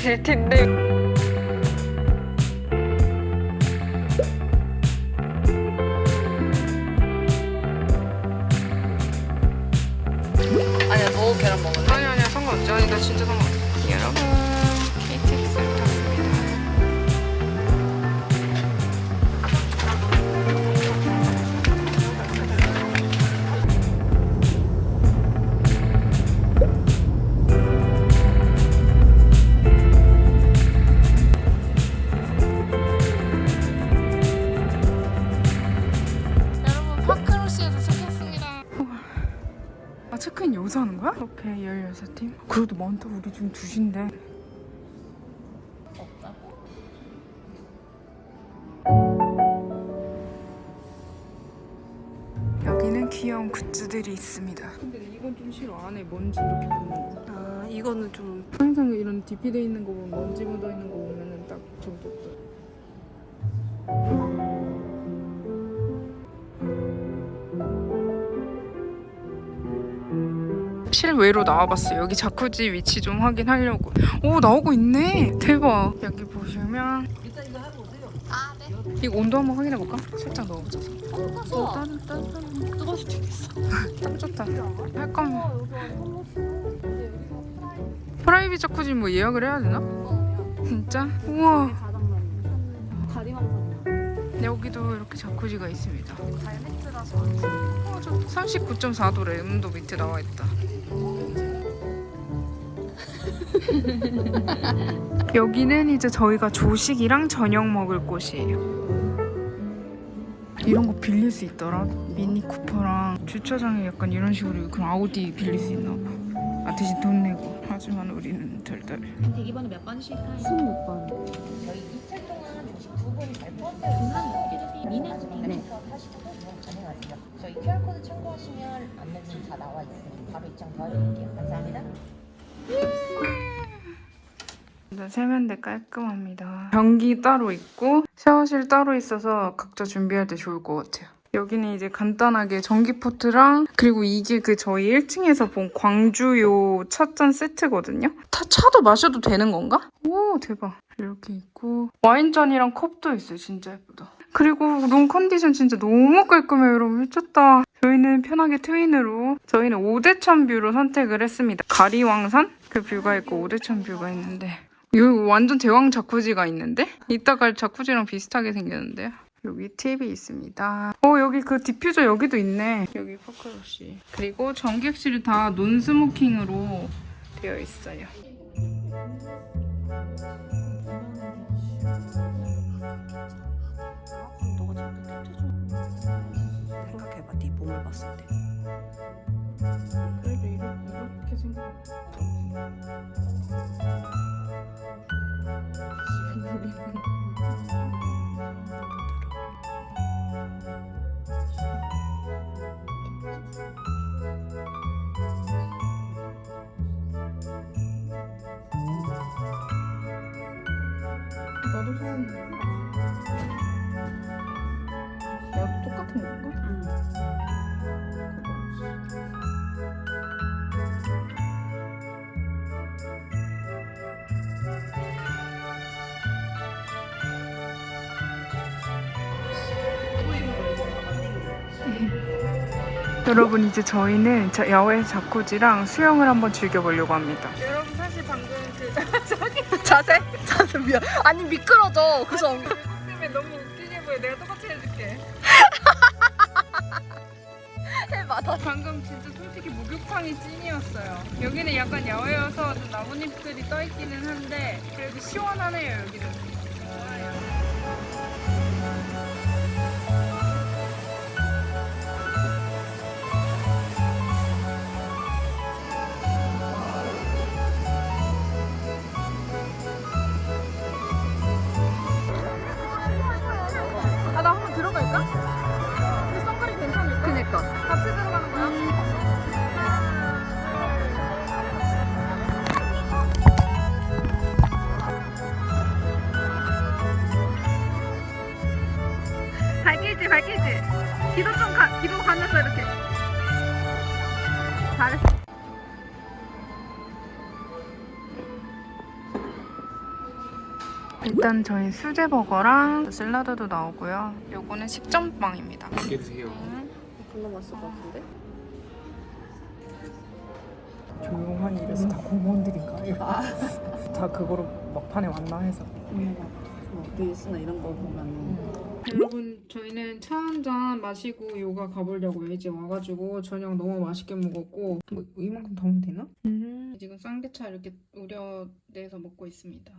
될 텐데. 아니야 너 계란 먹을래? 아니 아니야 상관없지. 아니 나 진짜 상관 오케이 16팀? 그래도 많다. 우리 지금 2시인데 여기는 귀여운 굿즈들이 있습니다. 근데 이건 좀 싫어. 안에 먼지 이렇게 붙는 거. 아 이거는 좀 항상 이런 DP 돼 있는 거 보면 먼지 묻어 있는 거 보면은 딱 정도 실외로 나와봤어요. 여기 자쿠지 위치 좀 확인하려고. 오 나오고 있네. 대박. 여기 보시면 일단 이거 하고 오세요 아, 네. 이거 온도 한번 확인해 볼까? 살짝 넣어보자. 어. 따뜻 따뜻. 수도 있겠어. 딱 좋다. 할 거면 여기 완전 멋있어. 근데 여기가 프라이 프라이빗 자쿠지 뭐 예약을 해야 되나? 진짜? 우와. 여기도 이렇게 자쿠지가 있습니다. 어, 저 39.4도래. 음도 밑에 나와 있다. 여기는 이제 저희가 조식이랑 저녁 먹을 곳이에요. 이런 거 빌릴 수 있더라. 미니 쿠퍼랑 주차장에 약간 이런 식으로 그런 아우디 빌릴 수 있나 봐. 아 대신 돈 내고. 하지만 우리는 덜덜. 대기번호 몇 번씩 타요? 16번. 저희 이틀 동안 조식 두 분이 잘 포함되어 있어요 미네. 네. 하시고 가능하세요 저희 QR코드 참고하시면 안내문 다 나와 있으니 바로 입장 도와드릴게요 감사합니다 일단 세면대 깔끔합니다. 변기 따로 있고 샤워실 따로 있어서 각자 준비할 때 좋을 것 같아요. 여기는 이제 간단하게 전기 포트랑 그리고 이게 그 저희 1층에서 본 광주요 찻잔 세트거든요. 타, 차도 마셔도 되는 건가? 오 대박. 이렇게 있고 와인잔이랑 컵도 있어요. 진짜 예쁘다. 그리고 룸 컨디션 진짜 너무 깔끔해요 여러분 미쳤다. 저희는 편하게 트윈으로 저희는 오대천 뷰로 선택을 했습니다. 가리왕산 그 뷰가 있고 오대천 뷰가 있는데 여기 완전 대왕 자쿠지가 있는데? 이따 갈 자쿠지랑 비슷하게 생겼는데요. 여기 TV 있습니다. 어 여기 그 디퓨저 여기도 있네. 여기 포크로시. 그리고 전객실이 다 논스모킹으로 되어 있어요. 생각해봐 네몸 여러분 이제 저희는 자- 야외 자쿠지랑 수영을 한번 즐겨보려고 합니다. 여러분 사실 방금 그 자세? 자세 미안. 아니 미끄러져. 그래서 때문에 너무 웃기게 보여. 내가 똑같이 해줄게. 해봐. 다 방금 진짜 솔직히 목욕탕이 찐이었어요. 여기는 약간 야외여서 좀 나뭇잎들이 떠 있기는 한데 그래도 시원하네요 여기는. 들어갈까? 근데 선글이 괜찮을까? 그니까. 같이 들어가는 거야? 밝힐지 밝힐지 뒤로 좀 가, 뒤로 가면서 이렇게 잘했어 일단 저희 수제버거랑 샐러드도 나오고요. 요거는 식전빵입니다. 맛있게 드세요. 존나 맛있을 것 같은데? 조용한 입에서 다 공무원들인가? 다 그거로 막판에 왔나 해서. 뭐 릴스나 이런 거 보면 여러분 저희는 차 한 잔 마시고 요가 가보려고요. 이제 와가지고 저녁 너무 맛있게 먹었고 뭐 이만큼 더 먹으면 되나? 음. 지금 쌍계차 이렇게 우려내서 먹고 있습니다.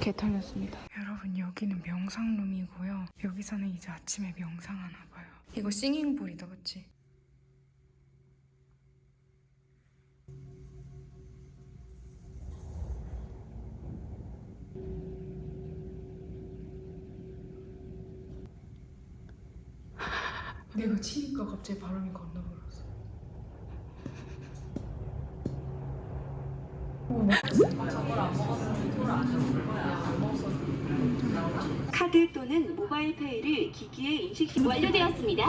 개 털렸습니다. 여러분 여기는 명상룸이고요. 여기서는 이제 아침에 명상하나 봐요. 이거 싱잉볼이다, 그치? 내가 치니까 갑자기 발음이 건너버렸어. 카드 또는 모바일 페이를 기기에 인식시 완료되었습니다.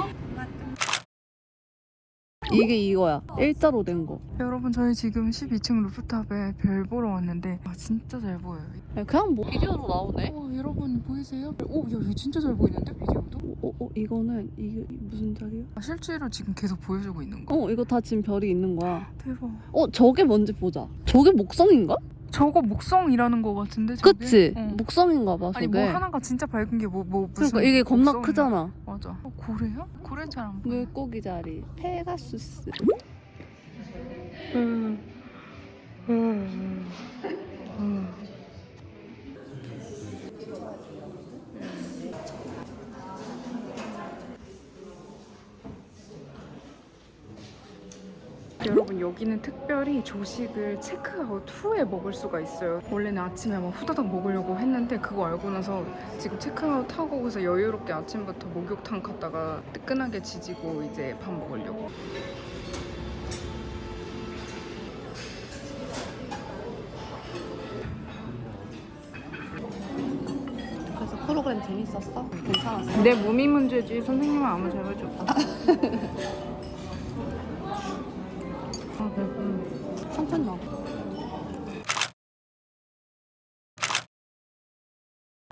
이게 이거야. 일자로 된 거. 여러분 저희 지금 12층 루프탑에 별 보러 왔는데 아 진짜 잘 보여요. 그냥 뭐 비디오로 나오네. 어, 여러분 보이세요? 오, 야 이거 진짜 잘 보이는데 비디오도? 어, 어 이거는 이게 무슨 자리야? 아, 실제로 지금 계속 보여주고 있는 거? 어 이거 다 지금 별이 있는 거야. 대박. 어 저게 뭔지 보자. 저게 목성인가? 저거 목성이라는 거 같은데? 저게? 그치? 어. 목성인가 봐 아니 저게. 뭐 하나가 진짜 밝은 게 뭐 뭐 무슨 그러니까 이게 겁나 목성이야. 크잖아. 맞아. 어, 고래야? 고래 잘안 보여. 물고기 자리. 페가수스. 여러분 여기는 특별히 조식을 체크아웃 후에 먹을 수가 있어요. 원래는 아침에 막 후다닥 먹으려고 했는데 그거 알고 나서 지금 체크아웃 하고 그래서 여유롭게 아침부터 목욕탕 갔다가 뜨끈하게 지지고 이제 밥 먹으려고. 그래서 프로그램 재밌었어? 괜찮았어? 내 몸이 문제지 선생님은 아무 잘못이 없다.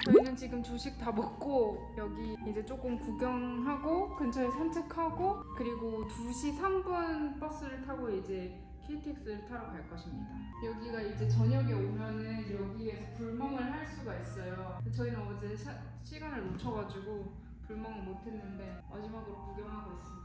저희는 지금 조식 다 먹고 여기 이제 조금 구경하고 근처에 산책하고 그리고 2시 3분 버스를 타고 이제 KTX를 타러 갈 것입니다. 여기가 이제 저녁에 오면은 여기에서 불멍을 할 수가 있어요. 저희는 어제 샤, 시간을 놓쳐가지고 불멍을 못했는데 마지막으로 구경하고 있습니다.